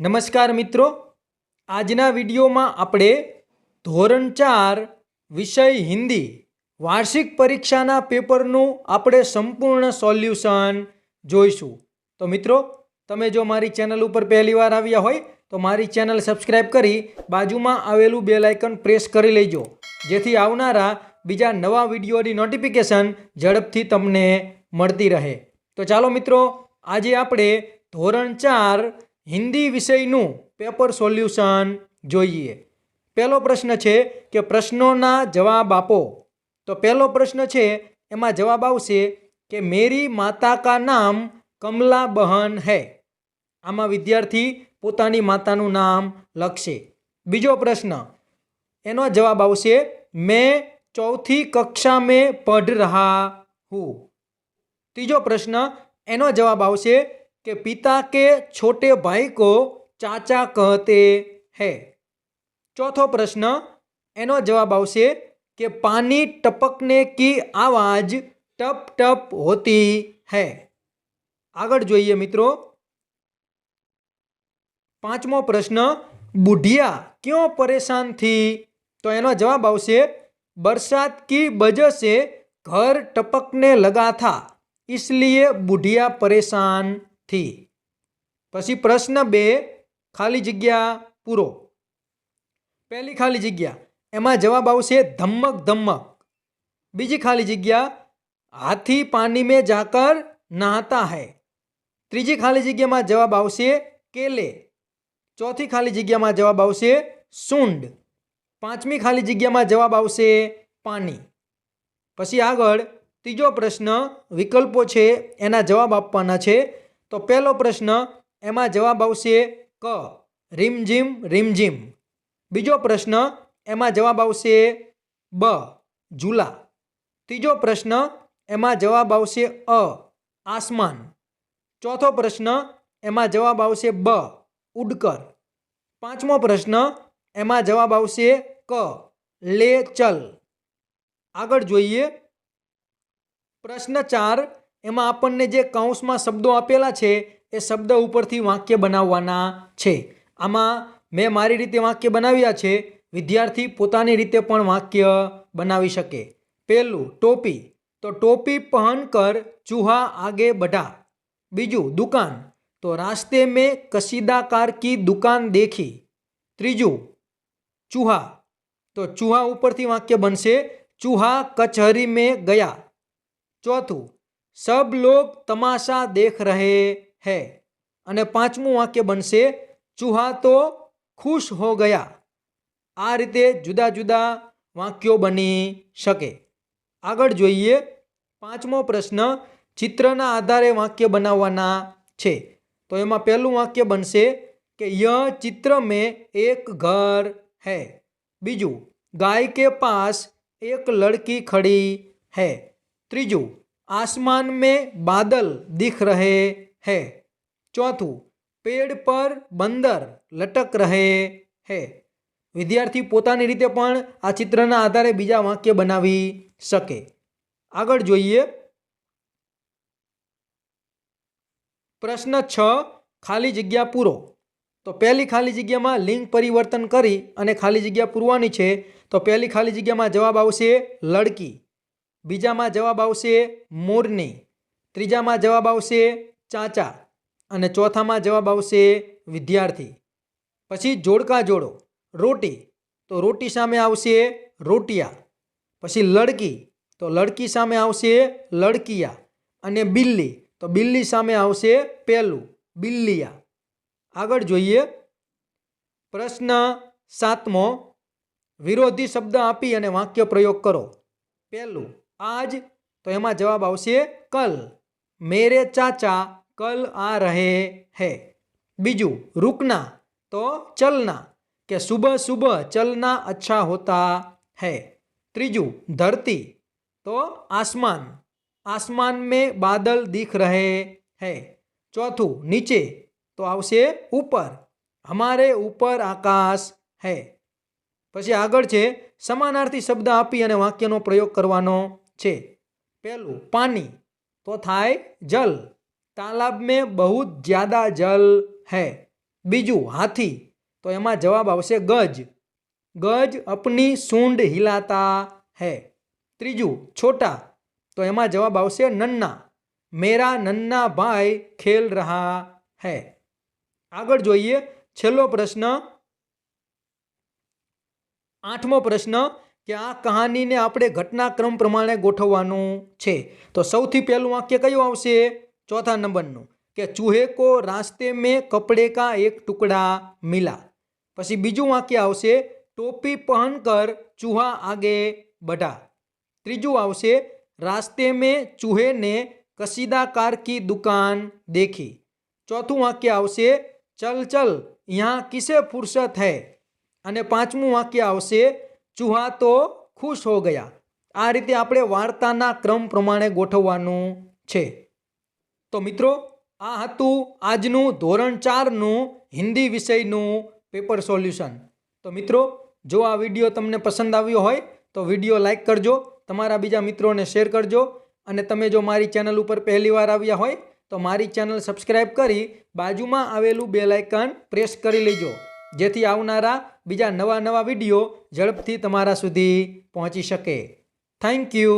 નમસ્કાર મિત્રો. આજના વિડીયોમાં આપણે ધોરણ ચાર વિષય હિન્દી વાર્ષિક પરીક્ષાના પેપરનું આપણે સંપૂર્ણ સોલ્યુશન જોઈશું. તો મિત્રો, તમે જો મારી ચેનલ ઉપર પહેલી વાર આવ્યા હોય, તો મારી ચેનલ સબસ્ક્રાઈબ કરી બાજુમાં આવેલું બે લાઇકન પ્રેસ કરી લેજો. જેથી આવનારા બીજા નવા વિડીયોની નોટિફિકેશન ઝડપથી તમને મળતી રહે. તો ચાલો મિત્રો, આજે આપણે ધોરણ ચાર હિન્દી વિષયનું પેપર સોલ્યુશન જોઈએ. પહેલો પ્રશ્ન છે કે પ્રશ્નોના જવાબ આપો. તો પહેલો પ્રશ્ન છે, એમાં જવાબ આવશે કે મેરી માતા કા નામ કમલા બહન હૈ. આમાં વિદ્યાર્થી પોતાની માતાનું નામ લખશે. બીજો પ્રશ્ન, એનો જવાબ આવશે, મેં ચૌથી કક્ષા મેં પઢ રહા હું. ત્રીજો પ્રશ્ન, એનો જવાબ આવશે के पिता के छोटे भाई को चाचा कहते हैं। चौथो प्रश्न, एनो जवाब आवश्य के पानी टपकने की आवाज़ टप टप होती है। आग जो मित्रों, पांचमो प्रश्न, बुढ़िया क्यों परेशान थी? तो एनो जवाब आरसात की वजह से घर टपकने लगा था, इसलिए बुढ़िया परेशान थी પછી પ્રશ્ન બે, ખાલી જગ્યા પૂરો. પહેલી ખાલી જગ્યા, એમાં જવાબ આવશે ધમક ધમક બીજી ખાલી જગ્યા, હાથી પાણી મેં જાકર નહાતા હૈ. ત્રીજી ખાલી જગ્યામાં જવાબ આવશે કેલે. ચોથી ખાલી જગ્યામાં જવાબ આવશે સૂંડ. પાંચમી ખાલી જગ્યામાં જવાબ આવશે પાણી. પછી આગળ ત્રીજો પ્રશ્ન, વિકલ્પો છે, એના જવાબ આપવાના છે તો પહેલો પ્રશ્ન એમાં જવાબ આવશે ક. રીમઝીમ રીમઝીમ બીજો પ્રશ્ન એમાં જવાબ આવશે બ. ઝૂલા. ત્રીજો પ્રશ્ન એમાં જવાબ આવશે અ. આસમાન. ચોથો પ્રશ્ન એમાં જવાબ આવશે બ. ઉડકર. પાંચમો પ્રશ્ન એમાં જવાબ આવશે ક. લે ચલ આગળ જોઈએ. પ્રશ્ન ચાર એમાં આપણને જે કૌંસમાં શબ્દો આપેલા છે, એ શબ્દ ઉપરથી વાક્ય બનાવવાના છે. આમાં મેં મારી રીતે વાક્ય બનાવ્યા છે, વિદ્યાર્થી પોતાની રીતે પણ વાક્ય બનાવી શકે. પહેલું, ટોપી. તો ટોપી પહન કર, ચૂહા આગે બઢા. બીજું, દુકાન. તો રાસ્તે મેં કસીદાકાર કી દુકાન દેખી. ત્રીજું, ચૂહા. તો ચૂહા ઉપરથી વાક્ય બનશે, ચૂહા કચહરી મેં ગયા. ચોથું સબ લોગ તમાશા દેખ રહે હે. અને પાંચમું વાક્ય બનશે, ચૂહા તો ખુશ હો ગયા. આ રીતે જુદા જુદા વાક્યો બની શકે. આગળ જોઈએ, પાંચમો પ્રશ્ન ચિત્રના આધારે વાક્ય બનાવવાના છે. તો એમાં પહેલું વાક્ય બનશે કે ય ચિત્ર મેં એક ઘર હે. બીજું, ગાય કે પાસ એક લડકી ખડી હે. ત્રીજું आसमान में बादल दिख रहे हैं ચોથું પેડ પર બંદર લટક રહે હે વિદ્યાર્થી પોતાની રીતે પણ આ ચિત્રના આધારે બીજા વાક્ય બનાવી શકે આગળ જોઈએ પ્રશ્ન છ ખાલી જગ્યા પૂરો તો પહેલી ખાલી જગ્યામાં લિંગ પરિવર્તન કરી અને ખાલી જગ્યા પૂરવાની છે તો પહેલી ખાલી જગ્યામાં જવાબ આવશે લડકી બીજામાં જવાબ આવશે મોરની. ત્રીજામાં જવાબ આવશે ચાચા. અને ચોથામાં જવાબ આવશે વિદ્યાર્થી. પછી જોડકા જોડો. રોટી. તો રોટી સામે આવશે રોટિયા. પછી લડકી. તો લડકી સામે આવશે લડકિયા. અને બિલ્લી. તો બિલ્લી સામે આવશે પેલું. બિલ્લિયા. આગળ જોઈએ. પ્રશ્ન સાતમો. વિરોધી શબ્દ આપી અને વાક્ય પ્રયોગ કરો. પહેલું. આજ તો એમાં જવાબ આવશે કલ. મેરે ચાચા કલ આ રહે હે. બીજું, રૂકના તો ચલના, કે સુબહ સુબહ ચલના અચ્છા હોતા હૈ. ત્રીજું, ધરતી તો આસમાન આસમાન મેં બાદલ દીખ રહે હૈ. ચોથું, નીચે તો આવશે ઉપર, હમારે ઉપર આકાશ હૈ. પછી આગળ છે, સમાનાર્થી શબ્દ આપી અને વાક્યનો પ્રયોગ કરવાનો છે. પહેલું, પાણી. તો થાય જલ. તાલાબ મેં બહુ જ્યાદા જલ હૈ. બીજું, હાથી. તો એમાં જવાબ આવશે ગજ. ગજ અપની સૂંઢ હિલાતા હૈ. ત્રીજું, છોટા. તો એમાં જવાબ આવશે નન્ના. મેરા નન્ના ભાઈ ખેલ રહા હૈ. આગળ જોઈએ છેલ્લો પ્રશ્ન. આઠમો પ્રશ્ન. કે આ કહાનીને આપણે ઘટનાક્રમ પ્રમાણે ગોઠવવાનું છે? તો સૌથી પહેલું વાક્ય કયું આવશે? ચોથા નંબરનું. કે ચૂહે કો રાસ્તે મેં કપડે કા એક ટુકડા મિલા. પછી બીજું વાક્ય આવશે, ટોપી પહેનકર ચૂહા આગે બઢા. ત્રીજું આવશે, રાસ્તે મેં ચૂહેને કસીદાકાર કી દુકાન દેખી. ચોથું વાક્ય આવશે, ચલ ચલ, યહાં કિસે ફુરસત હૈ. અને પાંચમું વાક્ય આવશે ચૂહા તો ખુશ હો ગયા. આ રીતે આપણે વાર્તાના ક્રમ પ્રમાણે ગોઠવવાનું છે. તો મિત્રો, આ હતું આજનું ધોરણ ચારનું હિન્દી વિષયનું પેપર સોલ્યુશન. તો મિત્રો, જો આ વીડિયો તમને પસંદ આવ્યો હોય, તો વીડિયો લાઇક કરજો, તમારા બીજા મિત્રોને શેર કરજો, અને તમે જો મારી ચેનલ ઉપર પહેલીવાર આવ્યા હોય, તો મારી ચેનલ સબસ્ક્રાઈબ કરી બાજુમાં આવેલું બે લાઇકન પ્રેસ કરી લેજો. જેથી આવનારા બીજા નવા નવા વીડિયો ઝડપથી તમારા સુધી પહોંચી શકે. Thank you